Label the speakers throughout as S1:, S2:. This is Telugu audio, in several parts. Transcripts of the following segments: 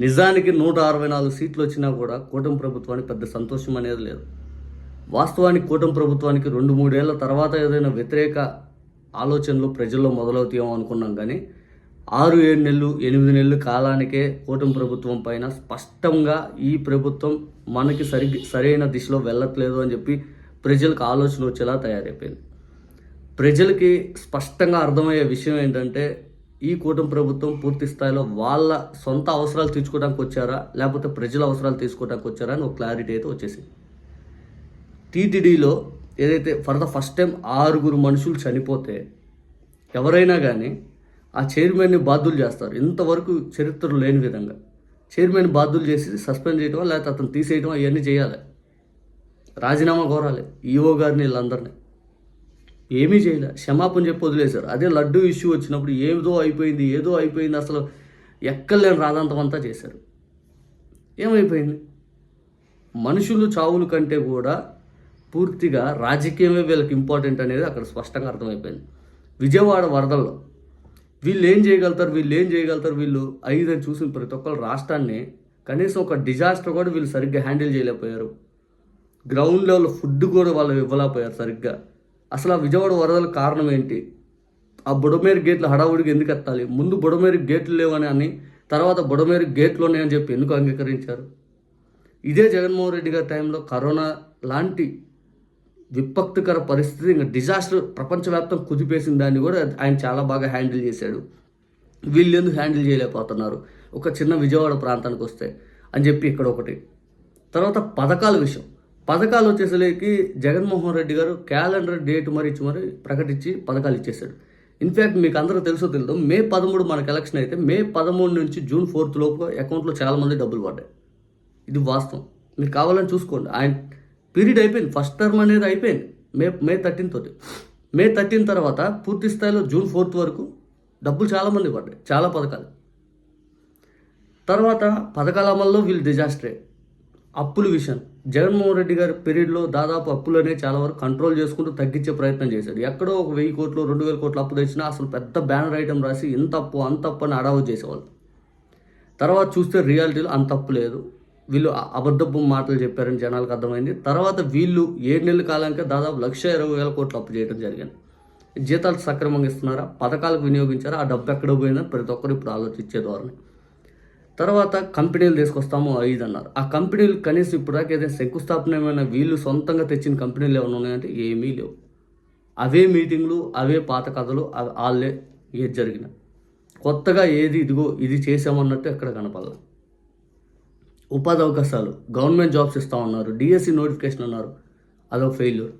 S1: నిజానికి నూట అరవై నాలుగు సీట్లు వచ్చినా కూడా కూటమి ప్రభుత్వానికి పెద్ద సంతోషం అనేది లేదు. వాస్తవానికి కూటమి ప్రభుత్వానికి రెండు మూడేళ్ళ తర్వాత ఏదైనా వ్యతిరేక ఆలోచనలు ప్రజల్లో మొదలవుతాయేమో అనుకున్నాం కానీ ఆరు ఏడు నెలలు ఎనిమిది నెలలు కాలానికే కూటమి ప్రభుత్వం పైన స్పష్టంగా ఈ ప్రభుత్వం మనకి సరి సరైన దిశలో వెళ్ళట్లేదు అని చెప్పి ప్రజలకు ఆలోచన వచ్చేలా తయారైపోయింది. ప్రజలకి స్పష్టంగా అర్థమయ్యే విషయం ఏంటంటే ఈ కూటమి ప్రభుత్వం పూర్తి స్థాయిలో వాళ్ళ సొంత అవసరాలు తీర్చుకోవడానికి వచ్చారా? లేకపోతే ప్రజల అవసరాలు తీసుకోవడానికి వచ్చారా అని ఒక క్లారిటీ అయితే వచ్చేసింది. టీటీడీలో ఏదైతే ఫర్ ద ఫస్ట్ టైం ఆరుగురు మనుషులు చనిపోతే ఎవరైనా కానీ ఆ చైర్మన్ని బాధ్యులు చేస్తారు. ఇంతవరకు చరిత్ర లేని విధంగా. చైర్మన్ బాధ్యులు చేసి సస్పెండ్ చేయడం లేకపోతే అతను తీసేయటం అవన్నీ చేయాలి. రాజీనామా కోరాలి. ఈఓ గారిని వీళ్ళందరినీ. ఏమీ చేయలే. క్షమాపణ చెప్పి వదిలేశారు. అదే లడ్డు ఇష్యూ వచ్చినప్పుడు ఏదో అయిపోయింది ఏదో అయిపోయింది అసలు ఎక్కలేని రాదంతం అంతా చేశారు. ఏమైపోయింది? మనుషులు చావులు కంటే కూడా పూర్తిగా రాజకీయమే వీళ్ళకి ఇంపార్టెంట్ అనేది అక్కడ స్పష్టంగా అర్థమైపోయింది. విజయవాడ వరదల్లో వీళ్ళు ఏం చేయగలుగుతారు వీళ్ళు ఏం చేయగలుగుతారు వీళ్ళు ఐదని చూసిన ప్రతి ఒక్కరు రాష్ట్రాన్ని కనీసం ఒక డిజాస్టర్ కూడా వీళ్ళు సరిగ్గా హ్యాండిల్ చేయలేకపోయారు. గ్రౌండ్ లెవెల్ ఫుడ్ కూడా వాళ్ళు ఇవ్వలేకపోయారు సరిగ్గా. అసలు ఆ విజయవాడ వరదల కారణం ఏంటి? ఆ బుడమేరు గేట్లు హడావుడికి ఎందుకు ఎత్తాలి? ముందు బుడమేరు గేట్లు లేవని అని తర్వాత బుడమేరు గేట్లు ఉన్నాయని చెప్పి ఎందుకు అంగీకరించారు? ఇదే జగన్మోహన్ రెడ్డి గారి టైంలో కరోనా లాంటి విపత్తుకర పరిస్థితి ఇంకా డిజాస్టర్ ప్రపంచవ్యాప్తం కుదిపేసిన దాన్ని కూడా ఆయన చాలా బాగా హ్యాండిల్ చేశాడు. వీళ్ళు ఎందుకు హ్యాండిల్ చేయలేకపోతున్నారు? ఒక చిన్న విజయవాడ ప్రాంతానికి వస్తే అని చెప్పి ఇక్కడ ఒకటి. తర్వాత పథకాల విషయం. పథకాలు వచ్చేసరికి జగన్మోహన్ రెడ్డి గారు క్యాలెండర్ డేట్ మరి ఇచ్చి మరి ప్రకటించి పథకాలు ఇచ్చేశాడు. ఇన్ఫ్యాక్ట్ మీకు అందరూ తెలుసో తెలియదు మే పదమూడు మనకు ఎలక్షన్ అయితే మే పదమూడు నుంచి జూన్ ఫోర్త్ లోపు అకౌంట్లో చాలామంది డబ్బులు పడ్డాయి. ఇది వాస్తవం. మీకు కావాలని చూసుకోండి. ఆయన పీరియడ్ అయిపోయింది. ఫస్ట్ టర్మ్ అనేది అయిపోయింది. మే మే థర్టీన్ తోటి. మే థర్టీన్ తర్వాత పూర్తి స్థాయిలో జూన్ ఫోర్త్ వరకు డబ్బులు చాలామంది పడ్డాయి. చాలా పథకాలు. తర్వాత పథకాల అమల్లో వీళ్ళు డిజాస్టరే అప్పుల విషయం. జగన్మోహన్ రెడ్డి గారి పీరియడ్లో దాదాపు అప్పులు అనేవి చాలా వరకు కంట్రోల్ చేసుకుంటూ తగ్గించే ప్రయత్నం చేశాడు. ఎక్కడో ఒక వెయ్యి కోట్లు రెండు వేల కోట్లు అప్పు తెచ్చినా అసలు పెద్ద బ్యానర్ ఐటమ్ రాసి ఇంత అప్పు అంత అప్పు అని అడావు చేసేవాళ్ళు. తర్వాత చూస్తే రియాలిటీలో అంత అప్పు లేదు. వీళ్ళు అబద్ధపు మాటలు చెప్పారని జనాలకు అర్థమైంది. తర్వాత వీళ్ళు ఏడు నెలల కాలానికి దాదాపు లక్ష ఇరవై వేల కోట్లు అప్పు చేయడం జరిగింది. జీతాలు సక్రమంగా ఇస్తున్నారా? పథకాలకు వినియోగించారా? ఆ డబ్బు ఎక్కడ పోయిందని ప్రతి ఒక్కరు ఇప్పుడు ఆలోచించే ధోరణి. తర్వాత కంపెనీలు తీసుకొస్తాము ఐదు అన్నారు. ఆ కంపెనీలు కనీసం ఇప్పుడు దాకా ఏదైనా శంకుస్థాపన ఏమైనా వీళ్ళు సొంతంగా తెచ్చిన కంపెనీలు ఏమైనా ఉన్నాయంటే ఏమీ లేవు. అవే మీటింగ్లు అవే పాత కథలు అవి వాళ్ళే ఏది జరిగిన. కొత్తగా ఏది ఇదిగో ఇది చేసామన్నట్టు ఎక్కడ కనపడాల. ఉపాధి అవకాశాలు గవర్నమెంట్ జాబ్స్ ఇస్తా ఉన్నారు డిఎస్సి నోటిఫికేషన్ అన్నారు. అదొక ఫెయిల్యూర్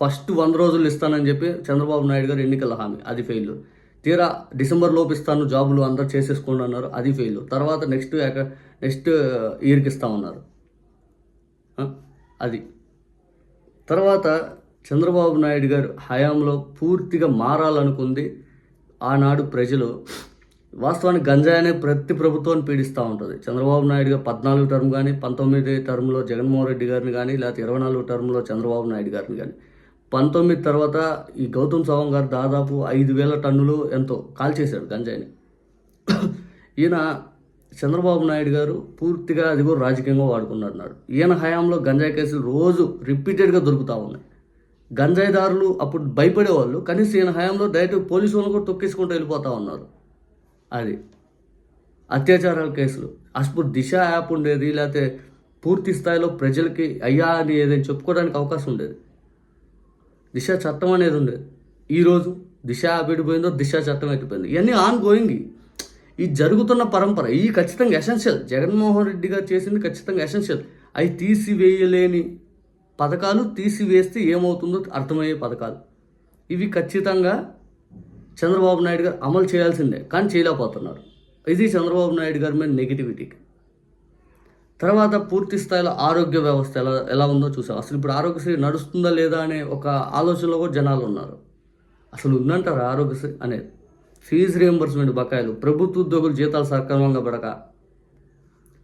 S1: ఫస్ట్ వంద రోజులు ఇస్తానని చెప్పి చంద్రబాబు నాయుడు గారు ఎన్నికల హామీ. అది ఫెయిల్యూర్ తీరా డిసెంబర్ లోపు ఇస్తాను జాబులు అంతా చేసేసుకోండి అన్నారు. అది ఫెయిల్ తర్వాత నెక్స్ట్ నెక్స్ట్ ఇయర్కి ఇస్తామన్నారు. ఉన్నారు అది. తర్వాత చంద్రబాబు నాయుడు గారు హయాంలో పూర్తిగా మారాలనుకుంది. ఆనాడు ప్రజలు వాస్తవానికి గంజాయి అనే ప్రతి ప్రభుత్వాన్ని పీడిస్తూ ఉంటుంది. చంద్రబాబు నాయుడు గారు పద్నాలుగు టర్మ్ కానీ పంతొమ్మిది టర్మ్లో జగన్మోహన్ రెడ్డి గారిని కానీ లేకపోతే ఇరవై నాలుగు టర్మ్లో చంద్రబాబు నాయుడు గారిని కానీ పంతొమ్మిది తర్వాత ఈ గౌతమ్ సవాంగ్ గారు దాదాపు ఐదు వేల టన్నులు ఎంతో కాల్చేశాడు గంజాయిని. ఈయన చంద్రబాబు నాయుడు గారు పూర్తిగా అది కూడా రాజకీయంగా వాడుకున్నాడు ఈయన హయాంలో గంజాయి కేసులు రోజు రిపీటెడ్గా దొరుకుతూ ఉన్నాయి. గంజాయిదారులు అప్పుడు భయపడేవాళ్ళు కనీసం ఈయన హయాంలో డైరెక్ట్ పోలీసు వాళ్ళు కూడా తొక్కేసుకుంటూ వెళ్ళిపోతూ ఉన్నారు. అది అత్యాచారాల కేసులు. అసలు దిశ యాప్ ఉండేది లేకపోతే పూర్తి స్థాయిలో ప్రజలకి అయ్యా అని ఏదైనా చెప్పుకోవడానికి అవకాశం ఉండేది. దిశ చట్టం అనేది ఉండేది ఈరోజు దిశ యాప్ దిశ చట్టం ఎట్టిపోయింది ఇవన్నీ ఆన్ గోయింగ్ ఈ జరుగుతున్న పరంపర ఈ ఖచ్చితంగా ఎసెన్షియల్ జగన్మోహన్ రెడ్డి గారు చేసింది ఖచ్చితంగా ఎసెన్షియల్ అవి తీసివేయలేని పథకాలు తీసివేస్తే ఏమవుతుందో అర్థమయ్యే పథకాలు. ఇవి ఖచ్చితంగా చంద్రబాబు నాయుడు గారు అమలు చేయాల్సిందే కానీ చేయలేకపోతున్నారు. ఇది చంద్రబాబు నాయుడు గారి మీద నెగిటివిటీకి తర్వాత పూర్తి స్థాయిలో ఆరోగ్య వ్యవస్థ ఎలా ఎలా ఉందో చూసాం. అసలు ఇప్పుడు ఆరోగ్యశ్రీ నడుస్తుందా లేదా అనే ఒక ఆలోచనలో కూడా జనాలు ఉన్నారు. అసలు ఉందంటారు ఆరోగ్యశ్రీ అనేది? ఫీజు రియంబర్స్మెంట్ బకాయిలు. ప్రభుత్వ ఉద్యోగులు జీతాలు సక్రమంగా పడక.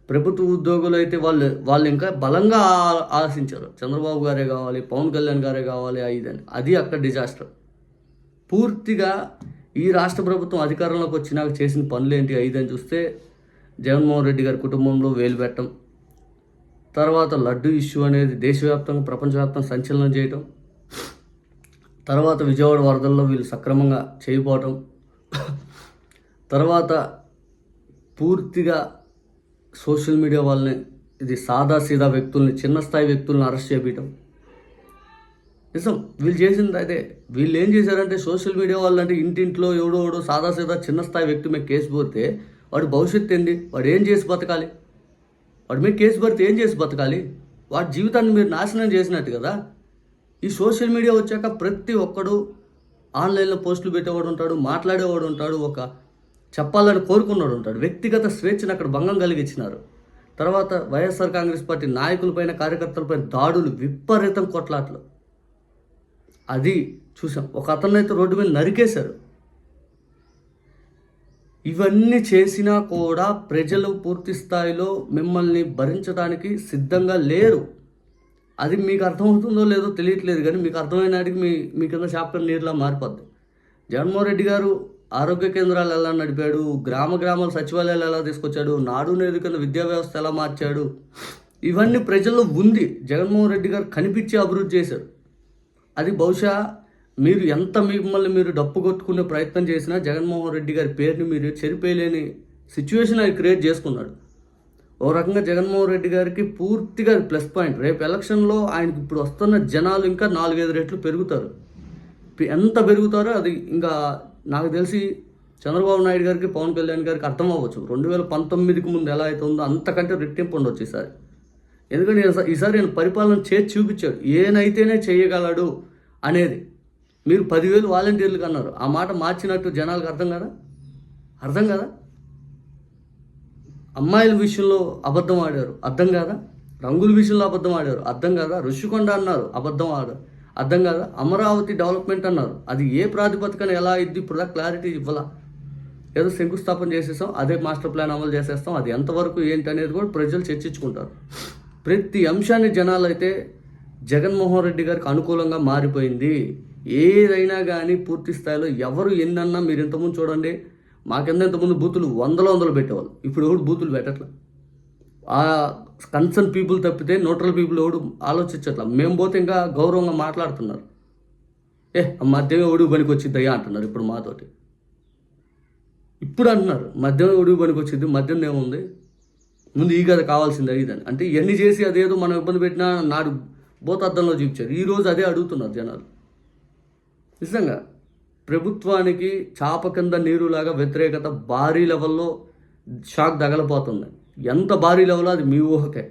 S1: ప్రభుత్వ ఉద్యోగులు అయితే వాళ్ళు వాళ్ళు ఇంకా బలంగా ఆశించారు. చంద్రబాబు గారే కావాలి పవన్ కళ్యాణ్ గారే కావాలి అని. అది అక్కడ డిజాస్టర్. పూర్తిగా ఈ రాష్ట్ర ప్రభుత్వం అధికారంలోకి వచ్చినాక చేసిన పనులు ఏంటి ఐదని చూస్తే జగన్మోహన్ రెడ్డి గారి కుటుంబంలో వేలు పెట్టడం తర్వాత లడ్డు ఇష్యూ అనేది దేశవ్యాప్తంగా ప్రపంచవ్యాప్తంగా సంచలనం చేయటం తర్వాత విజయవాడ వరదల్లో వీళ్ళు సక్రమంగా చేయపోవటం తర్వాత పూర్తిగా సోషల్ మీడియా వాళ్ళని ఇది సాదా సీదా వ్యక్తుల్ని చిన్న స్థాయి వ్యక్తుల్ని అరెస్ట్ చేయటం నిజం వీళ్ళు చేసింది అయితే వీళ్ళు ఏం చేశారంటే సోషల్ మీడియా వాళ్ళంటే ఇంటింట్లో ఎవడో ఎవడో సాదా సీదా చిన్న స్థాయి వ్యక్తి మీద కేసు పోతే వాడి భవిష్యత్తు ఏంది? వాడు ఏం చేసి బతకాలి? వాడి మీద కేసు పడితే ఏం చేసి బతకాలి? వాడి జీవితాన్ని మీరు నాశనం చేసినట్టు కదా? ఈ సోషల్ మీడియా వచ్చాక ప్రతి ఒక్కడు ఆన్లైన్లో పోస్టులు పెట్టేవాడు ఉంటాడు మాట్లాడేవాడు ఉంటాడు ఒక చెప్పాలని కోరుకున్నాడు ఉంటాడు. వ్యక్తిగత స్వేచ్ఛను అక్కడ భంగం కలిగించినారు. తర్వాత వైఎస్ఆర్ కాంగ్రెస్ పార్టీ నాయకులపైన కార్యకర్తలపైన దాడులు విపరీతం కొట్లాట్లు. అది చూసాం. ఒక అతన్నైతే రోడ్డు మీద నరికేశారు. ఇవన్నీ చేసినా కూడా ప్రజలు పూర్తి స్థాయిలో మిమ్మల్ని భరించడానికి సిద్ధంగా లేరు. అది మీకు అర్థమవుతుందో లేదో తెలియట్లేదు కానీ మీకు అర్థమైనాటికి మీ మీ కింద చాప్టర్ నీరులా మారిపోద్ది. జగన్మోహన్ రెడ్డి గారు ఆరోగ్య కేంద్రాలు ఎలా నడిపాడు? గ్రామ గ్రామాల సచివాలయాలు ఎలా తీసుకొచ్చాడు? నాడు నేడు కింద విద్యా వ్యవస్థ ఎలా మార్చాడు? ఇవన్నీ ప్రజల్లో ఉంది. జగన్మోహన్ రెడ్డి గారు కనిపించి అభివృద్ధి చేశారు. అది బహుశా మీరు ఎంత మిమ్మల్ని మీరు డప్పు కొట్టుకునే ప్రయత్నం చేసినా జగన్మోహన్ రెడ్డి గారి పేరుని మీరు చెరిపేయలేని సిచ్యువేషన్ ఆయన క్రియేట్ చేసుకున్నాడు. ఓ రకంగా జగన్మోహన్ రెడ్డి గారికి పూర్తిగా ప్లస్ పాయింట్ రేపు ఎలక్షన్లో ఆయనకి ఇప్పుడు వస్తున్న జనాలు ఇంకా నాలుగైదు రెట్లు పెరుగుతారు. ఎంత పెరుగుతారో అది ఇంకా నాకు తెలిసి చంద్రబాబు నాయుడు గారికి పవన్ కళ్యాణ్ గారికి అర్థం అవ్వచ్చు. రెండు వేల పంతొమ్మిదికి ముందు ఎలా అయితే ఉందో అంతకంటే రెట్టింపు ఉండొచ్చు ఈసారి. ఎందుకంటే ఈసారి ఆయన పరిపాలన చేసి చూపించాడు. ఏనైతేనే చేయగలడు అనేది. మీరు పదివేలు వాలంటీర్లకు అన్నారు ఆ మాట మార్చినట్టు జనాలకు అర్థం కదా? అర్థం కదా? అమ్మాయిల విషయంలో అబద్ధం ఆడారు. అర్థం కాదా? రంగుల విషయంలో అబద్ధం ఆడారు. అర్థం కాదా? ఋషికొండ అన్నారు అబద్ధం ఆడారు. అర్థం కాదా? అమరావతి డెవలప్మెంట్ అన్నారు. అది ఏ ప్రాతిపదికన ఎలా అయింది ఇప్పుడు క్లారిటీ ఇవ్వాల? ఏదో శంకుస్థాపన చేసేస్తాం అదే మాస్టర్ ప్లాన్ అమలు చేసేస్తాం. అది ఎంతవరకు ఏంటి అనేది కూడా ప్రజలు చర్చించుకుంటారు. ప్రతి అంశాన్ని జనాలు అయితే జగన్మోహన్ రెడ్డి గారికి అనుకూలంగా మారిపోయింది. ఏదైనా కానీ పూర్తి స్థాయిలో ఎవరు ఎన్నన్నా మీరు ఇంతకుముందు చూడండి మాకెంత ఇంతకుముందు బూతులు వందల వందలు పెట్టేవాళ్ళు. ఇప్పుడు ఎవడు బూతులు పెట్టట్లా? ఆ కన్సర్న్ పీపుల్ తప్పితే న్యూట్రల్ పీపుల్ ఎవడు ఆలోచించట్లా? మేము పోతే ఇంకా గౌరవంగా మాట్లాడుతున్నారు. ఏ మద్యం ఎవడు పనికి వచ్చిద్దయ్యా అంటున్నారు ఇప్పుడు మాతోటి. ఇప్పుడు అంటున్నారు మద్యం ఎవడు పనికి వచ్చింది మద్యం ఏముంది ముందు ఈ కథ కావాల్సింది ఇదని. అంటే ఇవన్నీ చేసి అదేదో మనం ఇబ్బంది పెట్టినా నాడు భూతార్థంలో చూపించారు ఈరోజు అదే అడుగుతున్నారు జనాలు. నిజంగా ప్రభుత్వానికి చాప కింద నీరులాగా వ్యతిరేకత భారీ లెవెల్లో షాక్ తగలపోతుంది ఎంత భారీ లెవెల్లో అది మీ ఊహకే.